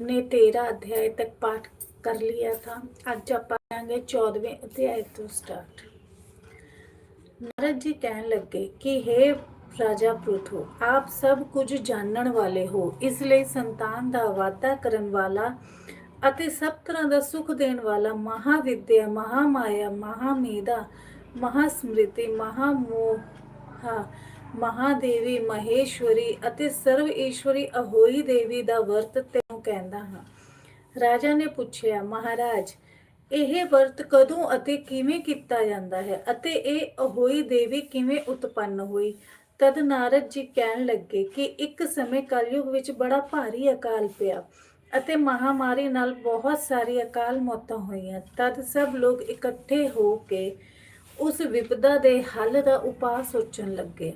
ने तेरह अध्याय तक पाठ कर लिया था ਅੱਜ ਆਪਾਂ ਕਰਾਂਗੇ 14ਵੇਂ ਅਧਿਆਇ ਤੋਂ ਸਟਾਰਟ ਨਾਰਦ ਜੀ ਕਹਿਣ ਲੱਗੇ ਕਿ हे ਰਾਜਾ ਪ੍ਰੁਥੂ ਆਪ ਸਭ ਕੁਝ ਜਾਣਨ ਵਾਲੇ ਹੋ ਇਸ ਲਈ ਸੰਤਾਨ ਦਾ ਵਾਅਦਾ ਕਰਨ ਵਾਲਾ ਅਤੇ ਸਭ ਤਰ੍ਹਾਂ ਦਾ ਸੁਖ ਦੇਣ ਵਾਲਾ ਮਹਾਵਿਦਿਆ ਮਹਾਮਾਇਆ ਮਹਾਮੇਧਾ ਮਹਾਸਮ੍ਰਿਤੀ ਮਹਾਮੋਹਾ ਮਹਾਦੇਵੀ ਮਹੇਸ਼ਵਰੀ ਅਤੇ ਸਰਵ ਈਸ਼ਵਰੀ ਅਹੋਈ ਦੇਵੀ ਦਾ ਵਰਤ ਤੈਨੂੰ ਕਹਿੰਦਾ ਹਾਂ। ਰਾਜਾ ਨੇ ਪੁੱਛਿਆ, ਮਹਾਰਾਜ, ਇਹ ਵਰਤ ਕਦੋਂ ਅਤੇ ਕਿਵੇਂ ਕੀਤਾ ਜਾਂਦਾ ਹੈ ਅਤੇ ਇਹ ਅਹੋਈ ਦੇਵੀ ਕਿਵੇਂ ਉਤਪੰਨ ਹੋਈ? ਤਦ ਨਾਰਦ ਜੀ ਕਹਿਣ ਲੱਗੇ ਕਿ ਇੱਕ ਸਮੇਂ ਕਲਯੁਗ ਵਿੱਚ ਬੜਾ ਭਾਰੀ ਅਕਾਲ ਪਿਆ ਅਤੇ ਮਹਾਮਾਰੀ ਨਾਲ ਬਹੁਤ ਸਾਰੀ ਅਕਾਲ ਮੌਤਾਂ ਹੋਈਆਂ। ਤਦ ਸਭ ਲੋਕ ਇਕੱਠੇ ਹੋ ਕੇ ਉਸ ਵਿਪਦਾ ਦੇ ਹੱਲ ਦਾ ਉਪਾਅ ਸੋਚਣ ਲੱਗੇ।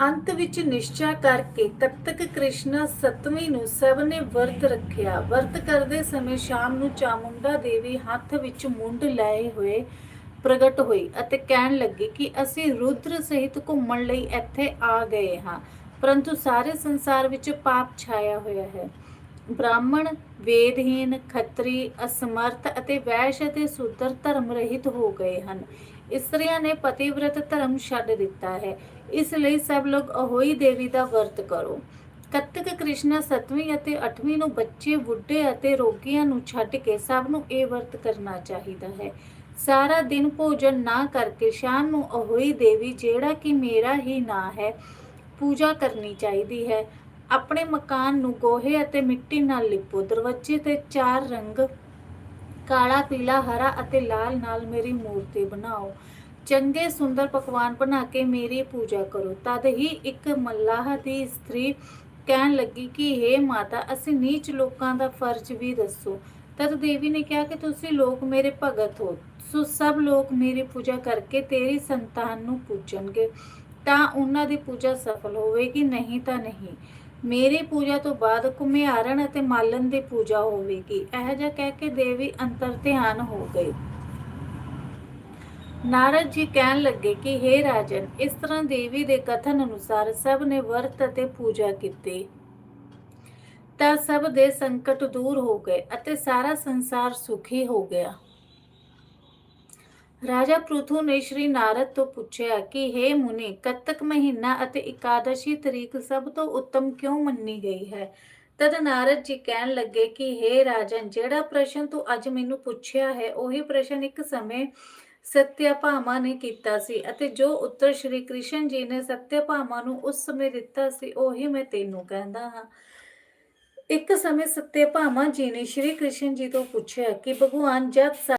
ਅੰਤ ਵਿੱਚ ਨਿਸ਼ਚਾ ਕਰਕੇ ਕੱਤਕ ਕ੍ਰਿਸ਼ਨਾ ਸਤਵੀਂ ਨੂੰ ਸਭ ਨੇ ਵਰਤ ਰੱਖਿਆ। ਵਰਤ ਕਰਦੇ ਸਮੇਂ ਸ਼ਾਮ ਨੂੰ ਚਾਮੁੰਡਾ ਦੇਵੀ ਹੱਥ ਵਿੱਚ ਮੁੰਡ ਲਏ ਹੋਏ ਪ੍ਰਗਟ ਹੋਈ ਅਤੇ ਕਹਿਣ ਲੱਗੀ ਕਿ ਅਸੀਂ ਰੁਦਰ ਸਹਿਤ ਘੁੰਮਣ ਲਈ ਇੱਥੇ ਆ ਗਏ ਹਾਂ, ਪਰੰਤੂ ਸਾਰੇ ਸੰਸਾਰ ਵਿੱਚ ਪਾਪ ਛਾਇਆ ਹੋਇਆ ਹੈ। ਬ੍ਰਾਹਮਣ ਵੇਦਹੀਨ ਖੱਤਰੀ, ਅਸਮਰਥ ਅਤੇ ਵੈਸ਼ ਅਤੇ ਸੂਦਰ ਧਰਮ ਰਹਿਤ ਹੋ ਗਏ ਹਨ। ਇਸਤਰੀਆਂ ਨੇ ਪਤੀਵ੍ਰਤ ਧਰਮ ਛੱਡ ਦਿੱਤਾ ਹੈ। ਇਸ ਲਈ ਸਭ ਲੋਕ ਅਹੋਈ ਦੇਵੀ ਦਾ ਵਰਤ ਕਰੋ। ਕੱਤਕ ਕ੍ਰਿਸ਼ਨਾ ਸਤਵੀਂ ਅਤੇ ਅਠਵੀਂ ਨੂੰ ਬੱਚੇ, ਬੁੱਢੇ ਅਤੇ ਰੋਗੀਆਂ ਨੂੰ ਛੱਡ ਕੇ ਸਭ ਨੂੰ ਇਹ ਵਰਤ ਕਰਨਾ ਚਾਹੀਦਾ ਹੈ। ਸਾਰਾ ਦਿਨ ਭੋਜਨ ਨਾ ਕਰਕੇ ਸ਼ਾਮ ਨੂੰ ਅਹੋਈ ਦੇਵੀ ਜਿਹੜਾ ਕਿ ਮੇਰਾ ਹੀ ਨਾਂ ਹੈ, ਪੂਜਾ ਕਰਨੀ ਚਾਹੀਦੀ ਹੈ। ਆਪਣੇ ਮਕਾਨ ਨੂੰ ਗੋਹੇ ਅਤੇ ਮਿੱਟੀ ਨਾਲ ਲਿਪੋ। ਦਰਵਾਜ਼ੇ ਤੇ ਚਾਰ ਰੰਗ, ਕਾਲਾ, ਪੀਲਾ, ਹਰਾ ਅਤੇ ਲਾਲ ਨਾਲ ਮੇਰੀ ਮੂਰਤੀ ਬਣਾਓ। ਚੰਗੇ, ਸੁੰਦਰ ਪਕਵਾਨ ਬਣਾ ਕੇ ਮੇਰੀ ਪੂਜਾ ਕਰੋ। ਤਦ ਹੀ ਇੱਕ ਮੱਲਾਹ ਦੀ ਇਸਤਰੀ ਕਹਿਣ ਲੱਗੀ ਕਿ हे ਮਾਤਾ, ਅਸੀਂ ਨੀਚ ਲੋਕਾਂ ਦਾ ਫਰਜ਼ ਵੀ ਦੱਸੋ। ਤਦ ਦੇਵੀ ਨੇ ਕਿਹਾ ਕਿ ਤੁਸੀਂ ਲੋਕ ਮੇਰੇ ਭਗਤ ਹੋ। ਸੋ ਸਭ ਲੋਕ ਮੇਰੀ ਪੂਜਾ ਕਰਕੇ ਤੇਰੀ ਸੰਤਾਨ ਨੂੰ ਪੂਜਣਗੇ। ਤਾਂ ਉਹਨਾਂ ਦੀ ਪੂਜਾ ਸਫਲ ਹੋਵੇਗੀ, ਨਹੀਂ ਤਾਂ ਨਹੀਂ। ਮੇਰੀ ਪੂਜਾ ਤੋਂ ਬਾਅਦ ਕੁਮਿਆਰਨ ਅਤੇ ਮਾਲਣ ਦੀ ਪੂਜਾ ਹੋਵੇਗੀ। ਇਹ ਜਿਹਾ ਕਹਿ ਕੇ ਦੇਵੀ ਅੰਤਰ ਧਿਆਨ ਹੋ ਗਈ ਨਾਰਦ ਜੀ ਕਹਿਣ ਲੱਗੇ ਕਿ हे ਰਾਜਨ, ਇਸ ਤਰ੍ਹਾਂ ਦੇਵੀ ਦੇ ਕਥਨ ਅਨੁਸਾਰ ਸਭ ਨੇ ਵਰਤ ਅਤੇ ਪੂਜਾ ਕੀਤੀ। ਤਾਂ ਸਭ ਦੇ ਸੰਕਟ ਦੂਰ ਹੋ ਗਏ ਅਤੇ ਸਾਰਾ ਸੰਸਾਰ ਸੁਖੀ ਹੋ ਗਿਆ। ਰਾਜਾ ਪ੍ਰਥੂ ਨੇ ਸ਼੍ਰੀ ਨਾਰਦ ਤੋਂ ਪੁੱਛਿਆ ਕਿ हे ਮੁਨੀ, ਕੱਤਕ ਮਹੀਨਾ ਅਤੇ ਇਕਾदशी ਤਰੀਕ ਸਭ ਤੋਂ ਉੱਤਮ ਕਿਉਂ ਮੰਨੀ ਗਈ ਹੈ? ਤਦ ਨਾਰਦ ਜੀ ਕਹਿਣ ਲੱਗੇ ਕਿ हे ਰਾਜਨ, ਜਿਹੜਾ ਪ੍ਰਸ਼ਨ ਤੂੰ ਅੱਜ ਮੈਨੂੰ ਪੁੱਛਿਆ ਹੈ, ਉਹੀ ਪ੍ਰਸ਼ਨ ਇੱਕ ਸਮੇਂ ਸਤਿਆਭਾਮਾ ਨੇ ਕੀਤਾ ਸੀ ਅਤੇ ਜੋ ਉੱਤਰ ਸ਼੍ਰੀ ਕ੍ਰਿਸ਼ਨ ਜੀ ਨੇ ਸਤਿਆਭਾਮਾ ਨੂੰ ਉਸ ਸਮੇਂ ਦਿੱਤਾ ਸੀ, ਉਹੀ ਮੈਂ ਤੈਨੂੰ ਕਹਿੰਦਾ ਹਾਂ। ਇੱਕ ਸਮੇਂ ਸਤਿਆਭਾਮਾ ਜੀ ਨੇ ਸ਼੍ਰੀ ਕ੍ਰਿਸ਼ਨ ਜੀ ਤੋਂ ਪੁੱਛਿਆ ਕਿ, ਭਗਵਾਨ ਜਦ